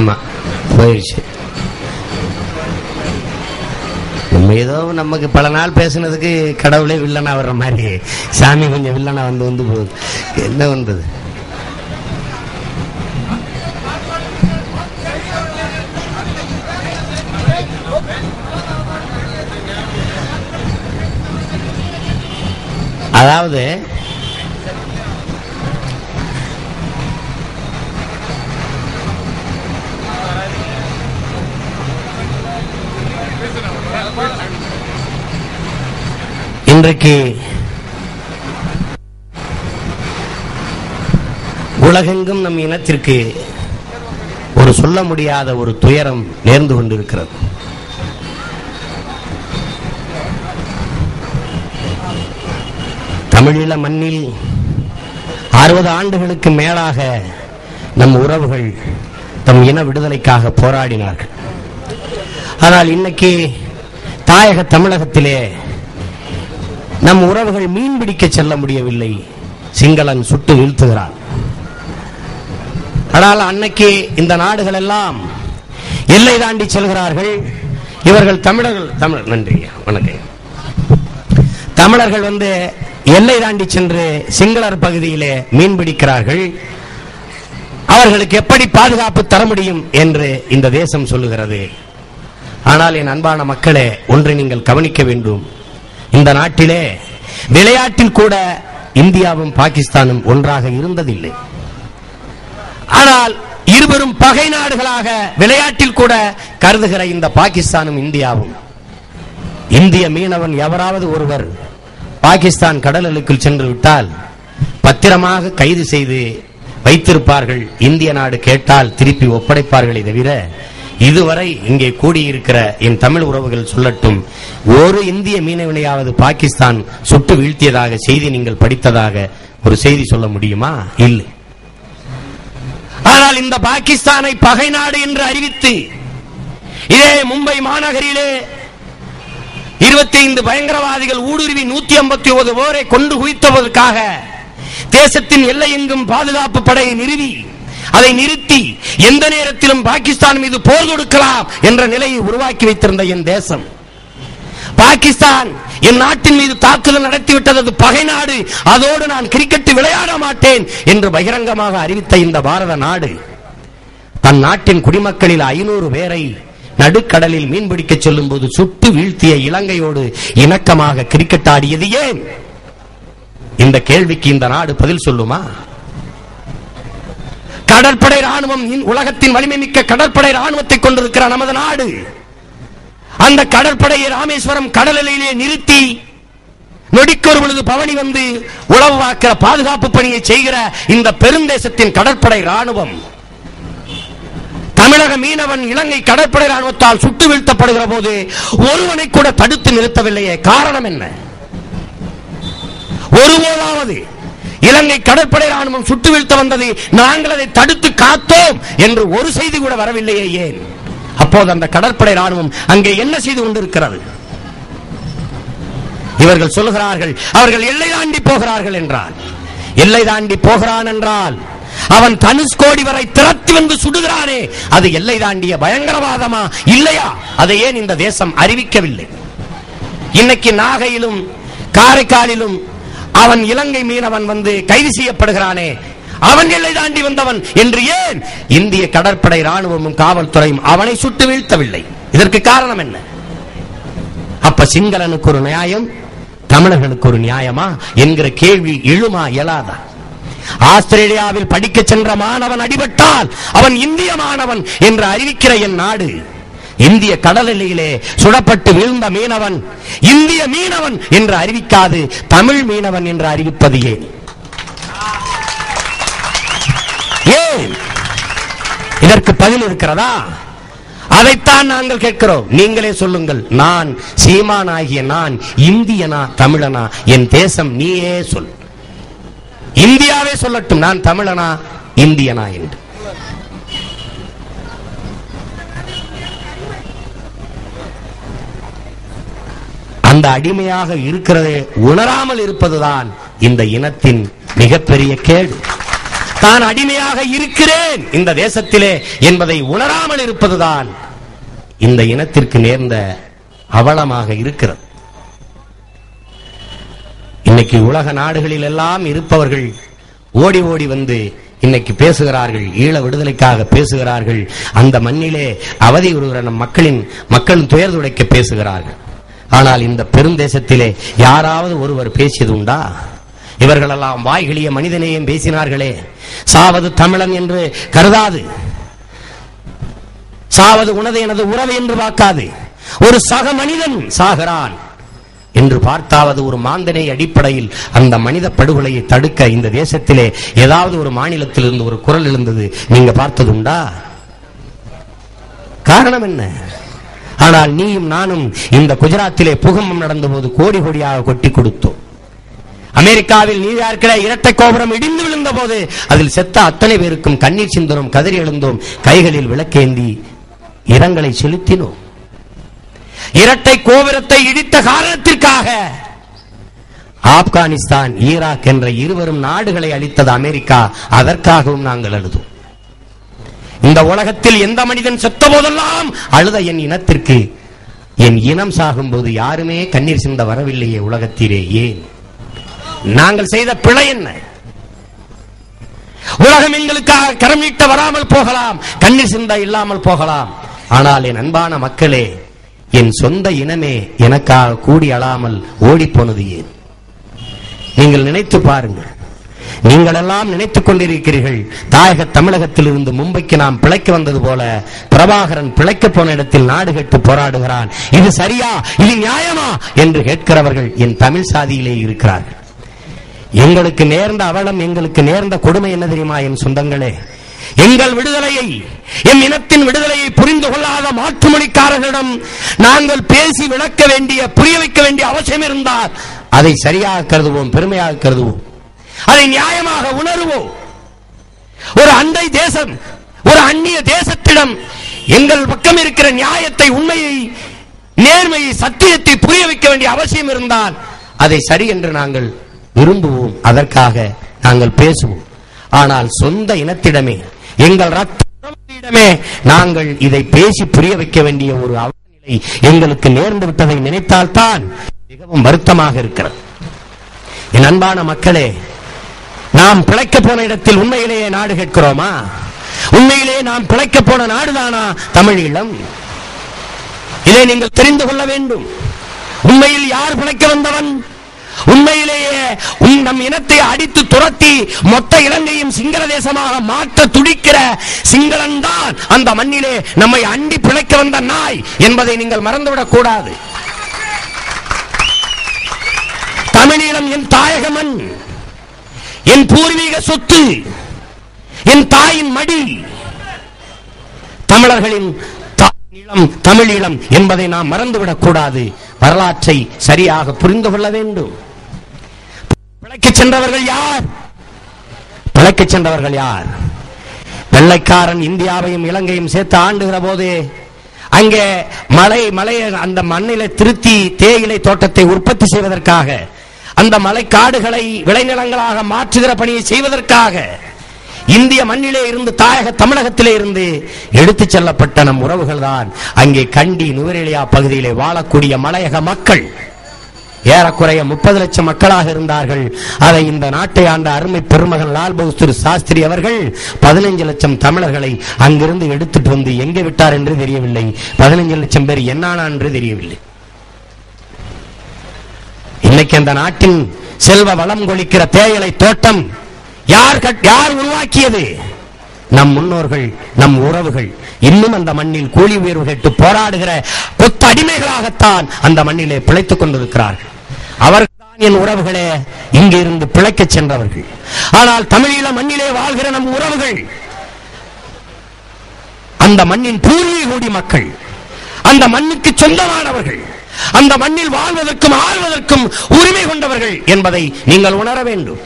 ஆமா போயிடுச்சு நம்ம ஏதோ நமக்கு பல நாள் பேசுனதுக்கு கடவுளே வில்லனா வர்ற மாதிரி சாமி கொஞ்சம் வில்லனா வந்து வந்து போகுது. என்ன பண்றது? அதாவது இன்றைக்கு உலகெங்கும் நம் இனத்திற்கு ஒரு சொல்ல முடியாத ஒரு துயரம் நேர்ந்து கொண்டிருக்கிறது. தமிழீழ மண்ணில் அறுபது ஆண்டுகளுக்கு மேலாக நம் உறவுகள் தம் இன விடுதலைக்காக போராடினார்கள். ஆனால் இன்னைக்கு தாயக தமிழகத்திலே நம் உறவுகள் மீன் பிடிக்க செல்ல முடியவில்லை. சிங்களன் சுட்டு வீழ்த்துகிறான். ஆனால் அன்னைக்கு இந்த நாடுகள் எல்லாம் எல்லை தாண்டி செல்கிறார்கள். இவர்கள் தமிழர்கள் தமிழர் நன்றி வணக்கம். தமிழர்கள் வந்து எல்லை தாண்டி சென்று சிங்களர் பகுதியிலே மீன் பிடிக்கிறார்கள். அவர்களுக்கு எப்படி பாதுகாப்பு தர முடியும் என்று இந்த தேசம் சொல்லுகிறது. ஆனால் என் அன்பான மக்களே ஒன்றை நீங்கள் கவனிக்க வேண்டும். இந்த நாட்டிலே விளையாட்டில் கூட இந்தியாவும் பாகிஸ்தானும் ஒன்றாக இருந்ததில்லை. ஆனால் இருவரும் பகை நாடுகளாக விளையாட்டில் கூட கருதுகிற இந்த பாகிஸ்தானும் இந்தியாவும். இந்திய மீனவன் எவராவது ஒருவர் பாகிஸ்தான் கடலுக்குள் சென்று விட்டால் பத்திரமாக கைது செய்து வைத்திருப்பார்கள். இந்திய நாடு கேட்டால் திருப்பி ஒப்படைப்பார்களே தவிர இதுவரை இங்கே கூடியிருக்கிற என் தமிழ் உறவுகள் சொல்லட்டும் ஒரு இந்திய மீனவனையாவது பாகிஸ்தான் சுட்டு வீழ்த்தியதாக செய்தி நீங்கள் படித்ததாக ஒரு செய்தி சொல்ல முடியுமா? இல்லை. ஆனால் இந்த பாகிஸ்தானை பகை நாடு என்று அறிவித்து இதே மும்பை மாநகரிலே இருபத்தி ஐந்து பயங்கரவாதிகள் ஊடுருவி நூத்தி ஐம்பத்தி ஒன்பது போரை கொண்டு குவித்ததற்காக தேசத்தின் எல்லையெங்கும் பாதுகாப்பு படையை நிறுவி அதை நிறுத்தி எந்த நேரத்திலும் பாகிஸ்தான் மீது போர் தொடுக்கலாம் என்ற நிலையை உருவாக்கி வைத்திருந்த என் தேசம். பாகிஸ்தான் என் நாட்டின் மீது தாக்குதல் நடத்திவிட்டது அது பகை நாடு. அதோடு நான் கிரிக்கெட் விளையாட மாட்டேன் என்று பகிரங்கமாக அறிவித்த இந்த பாரத நாடு தன் நாட்டின் குடிமக்களில் ஐநூறு பேரை நடுக்கடலில் மீன்பிடிக்க செல்லும் போது சுட்டு வீழ்த்திய இலங்கையோடு இணக்கமாக கிரிக்கெட் ஆடியது ஏன்? இந்த கேள்விக்கு இந்த நாடு பதில் சொல்லுமா? கடற்படை ராணுவம் இன் உலகத்தின் வலிமை மிக்க கடற்படை ராணுவத்தை கொண்டிருக்கிற நமது நாடு. அந்த கடற்படையை ராமேஸ்வரம் கடலிலே நிறுத்தி நொடிக்கொரு பொழுது பவனி வந்து உளவாக்கிற பாதுகாப்பு பணியை செய்கிற இந்த பெருந்தேசத்தின் கடற்படை ராணுவம் தமிழக மீனவன் இலங்கை கடற்படை ராணுவத்தால் சுட்டு வீழ்த்தப்படுகிற போது ஒருவனை கூட தடுத்து நிறுத்தவில்லையே. காரணம் என்ன? ஒருபோதாவது இலங்கை கடற்படை ராணுவம் சுட்டு வீழ்த்த வந்தது. நாங்கள் அதை தடுத்து காத்தோம் என்று ஒரு செய்தி கூட வரவில்லையே ஏன்? அப்போது அந்த கடற்படை ராணுவம் அங்கே என்ன செய்து கொண்டிருக்கிறது? இவர்கள் சொல்லுகிறார்கள் அவர்கள் எல்லை தாண்டி போகிறார்கள் என்றால் எல்லை தாண்டி போகிறான் என்றால் அவன் தனுஷ்கோடி வரை திரட்டி வந்து சுடுகிறானே. அது எல்லை தாண்டிய பயங்கரவாதமா? இல்லையா? அதை ஏன் இந்த தேசம் அறிவிக்கவில்லை? இன்னைக்கு நாகையிலும் காரைக்காலிலும் அவன் இலங்கை மீனவன் வந்து கைது செய்யப்படுகிறானே. அவன் எல்லை தாண்டி வந்தவன் என்று ஏன்? இந்திய கடற்படை ராணுவமும் காவல்துறையும் அவனை சுட்டு வீழ்த்தவில்லை. இதற்கு காரணம் என்ன? அப்ப சிங்களனுக்கு ஒரு நியாயம் தமிழர்களுக்கு ஒரு நியாயமா என்கிற கேள்வி எழுமா இயலாதா? ஆஸ்திரேலியாவில் படிக்க சென்ற மாணவன் அடிபட்டால் அவன் இந்திய மாணவன் என்று அறிவிக்கிற என் நாடு இந்திய கடல் எல்லையிலே சுடப்பட்டு வீழ்ந்த மீனவன் இந்திய மீனவன் என்று அறிவிக்காது தமிழ் மீனவன் என்று அறிவிப்பது ஏன்? ஏன்? இதற்கு பதில் இருக்கிறதா? அதைத்தான் நாங்கள் கேட்கிறோம். நீங்களே சொல்லுங்கள். நான் சீமானாகிய நான் இந்தியனா தமிழனா? என் தேசம் நீயே சொல். இந்தியாவே சொல்லட்டும். நான் தமிழனா இந்தியனா என்று. அந்த அடிமையாக இருக்கிறதே உணராமல் இருப்பதுதான் இந்த இனத்தின் மிகப்பெரிய கேடு. தான் அடிமையாக இருக்கிறேன் இந்த தேசத்திலே என்பதை உணராமல் இருப்பதுதான் இந்த இனத்திற்கு நேர்ந்த அவலமாக இருக்கிறது. இன்னைக்கு உலக நாடுகளில் எல்லாம் இருப்பவர்கள் ஓடி ஓடி வந்து இன்னைக்கு பேசுகிறார்கள் ஈழ விடுதலைக்காக பேசுகிறார்கள் அந்த மண்ணிலே அவதி உறுகிற நம் மக்களின் மக்களின் துயர் துடைக்க பேசுகிறார்கள். ஆனால் இந்த பெருந்தேசத்திலே யாராவது ஒருவர் பேசியது உண்டா? இவர்களெல்லாம் வாய்களிய மனிதநேயம் பேசினார்களே. சாவது தமிழன் என்று கருதாது. சாவது உனது எனது உறவு என்று பார்க்காது ஒரு சக மனிதன் சாகிறான். என்று பார்த்தாவது ஒரு மாந்தனை அடிப்படையில் அந்த மனித படுகொலையை தடுக்க இந்த தேசத்திலே ஏதாவது ஒரு மாநிலத்திலிருந்து ஒரு குரல் எழுந்தது. நீங்க பார்த்தது உண்டா? காரணம் என்ன? ஆனால் நீயும் நானும் இந்த குஜராத்திலே பூகம்பம் நடந்தபோது கோடி கோடியாக கொட்டி கொடுத்தோம். அமெரிக்காவில் நியூயார்க்கில் இரட்டை கோபுரம் இடிந்து விழுந்த போது அதில் செத்த அத்தனை பேருக்கும் கண்ணீர் சிந்தனும் கதறி எழுந்தோம். கைகளில் விளக்கேந்தி இரங்கலை செலுத்தினோம். இரட்டை கோபுரத்தை இடித்த காரணத்திற்காக ஆப்கானிஸ்தான் ஈராக் என்ற இருவரும் நாடுகளை அளித்தது அமெரிக்கா. அதற்காகவும் நாங்கள் அழுதோம். இந்த உலகத்தில் எந்த மனிதன் செத்த போதெல்லாம் அழுத என் இனத்திற்கு. என் இனம் சாகும்போது யாருமே கண்ணீர் சிந்த வரவில்லையே உலகத்திலே ஏன்? நாங்கள் செய்த பிழை என்ன? உலகம் எங்களுக்காக கரமீட்ட வராமல் போகலாம் கண்ணீர் சிந்த இல்லாமல் போகலாம். ஆனால் என் அன்பான மக்களே என் சொந்த இனமே எனக்காக கூடி அழாமல் ஓடிப்போனது ஏன்? நீங்கள் நினைத்து பாருங்கள் நீங்கள் எல்லாம் நினைத்துக் கொண்டிருக்கிறீர்கள். தாயக தமிழகத்தில் இருந்து மும்பைக்கு நாம் பிழைக்க வந்தது போல பிரபாகரன் பிழைக்க போன இடத்தில் நாடு கேட்டு போராடுகிறான். இது சரியா? இது நியாயமா? என்று கேட்கிறவர்கள் என் தமிழ் சாதியிலே இருக்கிறார்கள். எங்களுக்கு நேர்ந்த அவலம் எங்களுக்கு நேர்ந்த கொடுமை என்ன தெரியுமா என் சொந்தங்களே? எங்கள் விடுதலையை எம் இனத்தின் விடுதலையை புரிந்து கொள்ளாத மாற்றுமொழிக்காரர்களிடம் நாங்கள் பேசி விளக்க வேண்டிய புரிய வைக்க வேண்டிய அவசியம் இருந்தால் அதை சரியாக கருதுவோம் பெருமையாக கருதுவோம். அதை நியாயமாக உணருவோம். ஒரு அண்டை தேசம் ஒரு அந்நிய தேசத்திடம் எங்கள் பக்கம் இருக்கிற நியாயத்தை உண்மையை நேர்மையை சத்தியத்தை புரிய வைக்க வேண்டிய அவசியம் இருந்தால் அதை சரி என்று நாங்கள் விரும்புவோம். அதற்காக நாங்கள் பேசுவோம். ஆனால் சொந்த இனத்திடமே எங்கள் ரத்தமே நாங்கள் இதை பேசி புரிய வைக்க வேண்டிய ஒரு அவநிலை எங்களுக்கு நேர்ந்து விட்டதை நினைத்தால்தான் மிகவும் வருத்தமாக இருக்கிறது. என் அன்பான மக்களே நாம் பிழைக்க போன இடத்தில் உண்மையிலேயே நாடு கேட்கிறோமா? உண்மையிலேயே நாம் பிழைக்க போன நாடுதானா? தமிழீழம் இதை நீங்கள் தெரிந்து கொள்ள வேண்டும். உண்மையில் யார் பிழைக்க வந்தவன்? உண்மையிலேயே நம் இனத்தை அடித்து துரத்தி மொத்த இலங்கையும் சிங்கள தேசமாக மாற்ற துடிக்கிற சிங்களன் தான் அந்த மண்ணிலே நம்மை அண்டி பிழைக்க வந்த நாய் என்பதை நீங்கள் மறந்துவிடக் கூடாது. தமிழீழம் என் தாயக மண் என் பூர்வீக சொத்து என் தாயின் மடி. தமிழர்களின் தாயினம் தமிழீழம் என்பதை நாம் மறந்துவிடக் கூடாது. வரலாற்றை சரியாக புரிந்து கொள்ள வேண்டும். பிழைக்கச் சென்றவர்கள் யார்? பிழைக்கச் சென்றவர்கள் யார்? வெள்ளைக்காரன் இந்தியாவையும் இலங்கையும் சேர்த்து ஆண்டுகிற போது அங்கே மலை மலையை அந்த மண்ணிலை திருத்தி தேயிலை தோட்டத்தை உற்பத்தி செய்வதற்காக அந்த மலைக்காடுகளை விளைநிலங்களாக மாற்றுகிற பணியை செய்வதற்காக இந்திய மண்ணிலே இருந்து தாயக தமிழகத்திலே இருந்து எடுத்துச் செல்லப்பட்ட நம் உறவுகள் தான் அங்கே கண்டி நுவரெலியா பகுதியிலே வாழக்கூடிய மலையக மக்கள் ஏறக்குறைய முப்பது லட்சம் மக்களாக இருந்தார்கள். அதை இந்த நாட்டை ஆண்ட அருமை பெருமகன் லால் பகதூர் சாஸ்திரி அவர்கள் பதினைஞ்சு லட்சம் தமிழர்களை அங்கிருந்து எடுத்துட்டு வந்து எங்கே விட்டார் என்று தெரியவில்லை. பதினைஞ்சு லட்சம் பேர் என்னானா என்று தெரியவில்லை. இன்னைக்கு அந்த நாட்டின் செல்வ வளம் கொளிக்கிற தேயிலை தோட்டம் யார் யார் உருவாக்கியது? நம் முன்னோர்கள் நம் உறவுகள். இன்னும் அந்த மண்ணில் கூலி உயர்வு கேட்டு போராடுகிற கொத்தடிமைகளாகத்தான் அந்த மண்ணிலே பிழைத்துக் கொண்டிருக்கிறார்கள். அவர்கள்தான் என் உறவுகளே. இங்கிருந்து பிழைக்க சென்றவர்கள். ஆனால் தமிழீழ மண்ணிலே வாழ்கிற நம் உறவுகள் அந்த மண்ணின் பூர்வீகூடி மக்கள் அந்த மண்ணுக்கு சொந்தமானவர்கள் அந்த மண்ணில் வாழ்வதற்கும் ஆழ்வதற்கும் உரிமை கொண்டவர்கள் என்பதை நீங்கள் உணர வேண்டும்.